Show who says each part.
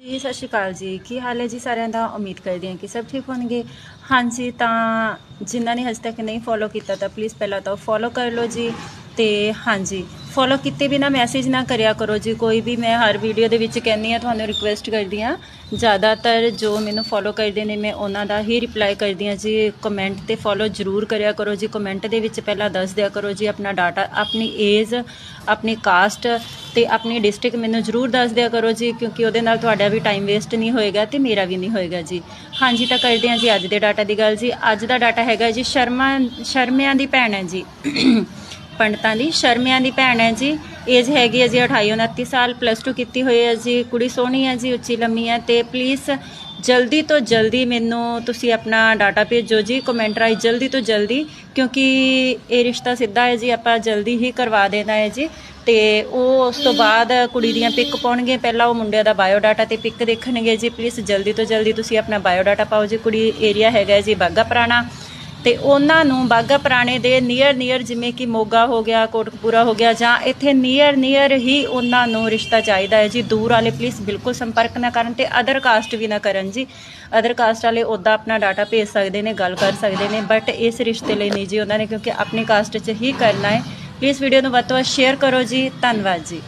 Speaker 1: ਜੀ, ਸਤਿ ਸ਼੍ਰੀ ਅਕਾਲ ਜੀ। ਕੀ ਹਾਲ ਹੈ ਜੀ ਸਾਰਿਆਂ ਦਾ? ਉਮੀਦ ਕਰਦੀ ਹਾਂ ਕਿ ਸਭ ਠੀਕ ਹੋਣਗੇ। ਹਾਂਜੀ, ਤਾਂ ਜਿਨ੍ਹਾਂ ਨੇ ਹਜੇ ਤੱਕ ਨਹੀਂ ਫੋਲੋ ਕੀਤਾ, ਤਾਂ ਪਲੀਜ਼ ਪਹਿਲਾਂ ਤਾਂ ਫੋਲੋ ਕਰ ਲਓ ਜੀ। ਤੇ ਹਾਂਜੀ ਫੋਲੋ ਕੀਤੇ ਬਿਨਾ ਮੈਸੇਜ ਨਾ ਕਰਿਆ ਕਰੋ ਜੀ। ਕੋਈ ਵੀ ਮੈਂ ਹਰ ਵੀਡੀਓ ਦੇ ਵਿੱਚ ਕਹਿੰਦੀ ਆ ਤੁਹਾਨੂੰ ਰਿਕੁਐਸਟ ਕਰਦੀ ਆ ਜ਼ਿਆਦਾਤਰ ਜੋ ਮੈਨੂੰ ਫੋਲੋ ਕਰਦੇ ਨੇ, ਮੈਂ ਉਹਨਾਂ ਦਾ ਹੀ ਰਿਪਲਾਈ ਕਰਦੀ ਆ ਜੀ। ਕਮੈਂਟ ਤੇ ਫੋਲੋ ਜ਼ਰੂਰ ਕਰਿਆ ਕਰੋ ਜੀ। ਕਮੈਂਟ ਦੇ ਵਿੱਚ ਪਹਿਲਾਂ ਦੱਸ ਦਿਆ ਕਰੋ ਜੀ ਆਪਣਾ ਡਾਟਾ ਆਪਣੀ ਏਜ ਆਪਣੀ ਕਾਸਟ ਤੇ ਆਪਣੀ ਡਿਸਟ੍ਰਿਕਟ ਮੈਨੂੰ ਜ਼ਰੂਰ ਦੱਸ ਦਿਆ ਕਰੋ ਜੀ, ਕਿਉਂਕਿ ਉਹਦੇ ਨਾਲ ਤੁਹਾਡਾ ਵੀ ਟਾਈਮ ਵੇਸਟ ਨਹੀਂ ਹੋਏਗਾ ਤੇ ਮੇਰਾ ਵੀ ਨਹੀਂ ਹੋਏਗਾ ਜੀ। ਹਾਂਜੀ, ਤਾਂ ਕਰਦੇ ਹਾਂ ਜੀ ਅੱਜ ਦੇ ਡਾਟਾ ਦੀ ਗੱਲ ਜੀ। ਅੱਜ ਦਾ ਡਾਟਾ ਹੈਗਾ ਜੀ ਸ਼ਰਮਾ, ਸ਼ਰਮਿਆਂ ਦੀ ਭੈਣ ਹੈ ਜੀ। ਪੰਡਤਾਂ ਦੀ, ਸ਼ਰਮਿਆਂ ਦੀ ਭੈਣ ਹੈ ਜੀ। ਏਜ ਹੈਗੀ ਹੈ ਜੀ 28 29 ਸਾਲ ਪਲੱਸ 2 ਕੀਤੀ ਹੋਈ ਹੈ ਜੀ। ਕੁੜੀ ਸੋਹਣੀ ਹੈ ਜੀ, ਉੱਚੀ ਲੰਮੀ ਹੈ ਤੇ ਪਲੀਜ਼ ਜਲਦੀ ਤੋਂ ਜਲਦੀ ਮੈਨੂੰ ਤੁਸੀਂ ਆਪਣਾ ਡਾਟਾ ਭੇਜੋ ਜੀ ਕਮੈਂਟ ਰਾਈ ਜਲਦੀ ਤੋਂ ਜਲਦੀ, ਕਿਉਂਕਿ ਇਹ ਰਿਸ਼ਤਾ ਸਿੱਧਾ ਹੈ ਜੀ, ਆਪਾਂ ਜਲਦੀ ਹੀ ਕਰਵਾ ਦੇਣਾ ਹੈ ਜੀ। ਤੇ ਉਹ ਉਸ ਤੋਂ ਬਾਅਦ ਕੁੜੀ ਦੀਆਂ ਪਿਕ ਪਾਉਣਗੇ, ਪਹਿਲਾਂ ਉਹ ਮੁੰਡਿਆਂ ਦਾ ਬਾਇਓ ਡਾਟਾ ਤੇ ਪਿਕ ਦੇਖਣਗੇ ਜੀ ਪਲੀਜ਼ ਜਲਦੀ ਤੋਂ ਜਲਦੀ ਤੁਸੀਂ ਆਪਣਾ ਬਾਇਓ ਡਾਟਾ ਪਾਓ ਜੀ। ਕੁੜੀ ਏਰੀਆ ਹੈਗਾ ਜੀ ਬਾਗਾ ਪੁਰਾਣਾ। ਤੇ ਉਹਨਾਂ ਨੂੰ ਬਾਗਾ ਪੁਰਾਣੇ ਦੇ ਨੀਅਰ ਨੀਅਰ ਜਿਵੇਂ ਕਿ ਮੋਗਾ ਹੋ ਗਿਆ, ਕੋਟਕਪੂਰਾ ਹੋ ਗਿਆ ਜਾਂ ਇੱਥੇ ਨੀਅਰ ਨੀਅਰ ਹੀ ਉਹਨਾਂ ਨੂੰ ਰਿਸ਼ਤਾ ਚਾਹੀਦਾ ਹੈ। ਜੀ, ਦੂਰ ਵਾਲੇ ਪਲੀਜ਼ ਬਿਲਕੁਲ ਸੰਪਰਕ ਨਾ ਕਰਨ ਤੇ ਅਦਰ ਕਾਸਟ ਵੀ ਨਾ ਕਰਨ ਜੀ। ਅਦਰ ਕਾਸਟ ਵਾਲੇ ਉੱਦਾਂ ਆਪਣਾ ਡਾਟਾ ਭੇਜ ਸਕਦੇ ਨੇ, ਗੱਲ ਕਰ ਸਕਦੇ ਨੇ ਬਟ ਇਸ ਰਿਸ਼ਤੇ ਲਈ ਨਹੀਂ ਜੀ ਉਹਨਾਂ ਨੇ, ਕਿਉਂਕਿ ਆਪਣੀ ਕਾਸਟ 'ਚ ਹੀ ਕਰਨਾ ਹੈ। ਪਲੀਜ਼ ਵੀਡੀਓ ਨੂੰ ਵੱਧ ਤੋਂ ਵੱਧ ਸ਼ੇਅਰ ਕਰੋ ਜੀ। ਧੰਨਵਾਦ ਜੀ।